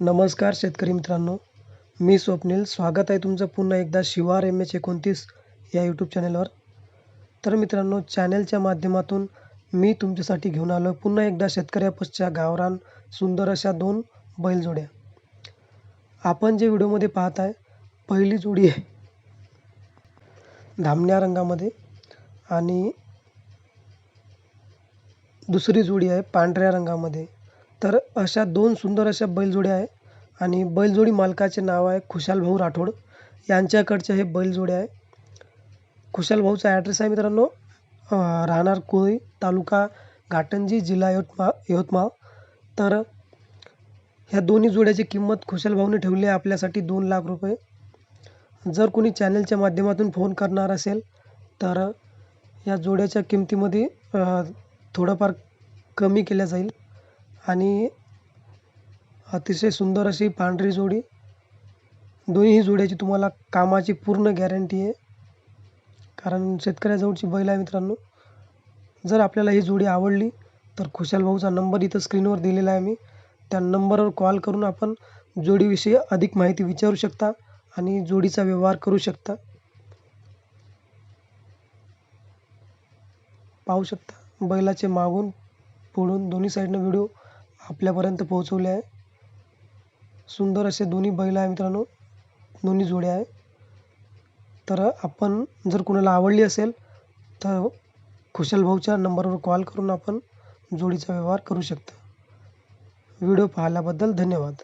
नमस्कार शेतकरी मित्रांनो मी स्वप्नील. स्वागत आहे तुमचं पुन्हा एकदा शिवार एम एच एकोणतीस या यूट्यूब चॅनलवर तर मित्रांनो चॅनलच्या माध्यमातून मी तुमच्यासाठी घेऊन आलो पुन्हा एकदा शेतकऱ्यापसच्या गावरान सुंदर अशा दोन बैलजोड्या. आपण जे व्हिडिओमध्ये पाहत आहे पहिली जोडी आहे. धामण्या रंगामध्ये आणि दुसरी जोडी आहे पांढऱ्या रंगामध्ये. तर अशा दोन सुंदर अशा बैलजोड्या आहे आणि बैलजोडी मालकाचे नाव आहे खुशाल भाऊ राठोड. यांच्याकडचे हे बैलजोड्या आहे. खुशाल भाऊचा ॲड्रेस आहे मित्रांनो राहणार कोळी तालुका घाटंजी जिल्हा यवतमाळ यवतमाळ. तर ह्या दोन्ही जोड्याची किंमत खुशाल भाऊने ठेवली आहे आपल्यासाठी दोन लाख रुपये. जर कोणी चॅनलच्या माध्यमातून फोन करणार असेल तर या जोड्याच्या किमतीमध्ये थोडंफार कमी केल्या जाईल. आणि अतिशय सुंदर अशी पांढरी जोडी. दोन्ही जोड्याची तुम्हाला कामाची पूर्ण गॅरंटी आहे. कारण शेतकऱ्याजवळची बैल आहे मित्रांनो. जर आपल्याला ही जोडी आवडली तर खुशाल भाऊचा नंबर इथं स्क्रीनवर दिलेला आहे मी. त्या नंबरवर कॉल करून आपण जोडीविषयी अधिक माहिती विचारू शकता आणि जोडीचा व्यवहार करू शकता. पाहू शकता. बैलाचे मागून पुढून दोन्ही साईडनं व्हिडिओ आपल्यापर्यंत पोहोचवले आहे. सुंदर असे दोन्ही बैल आहे मित्रांनो. दोन्ही जोड्या आहे. तर आपण जर कोणाला आवडली असेल तर खुशाल भाऊच्या नंबरवर कॉल करून आपण जोडीचा व्यवहार करू शकता. व्हिडिओ पाहिल्याबद्दल धन्यवाद.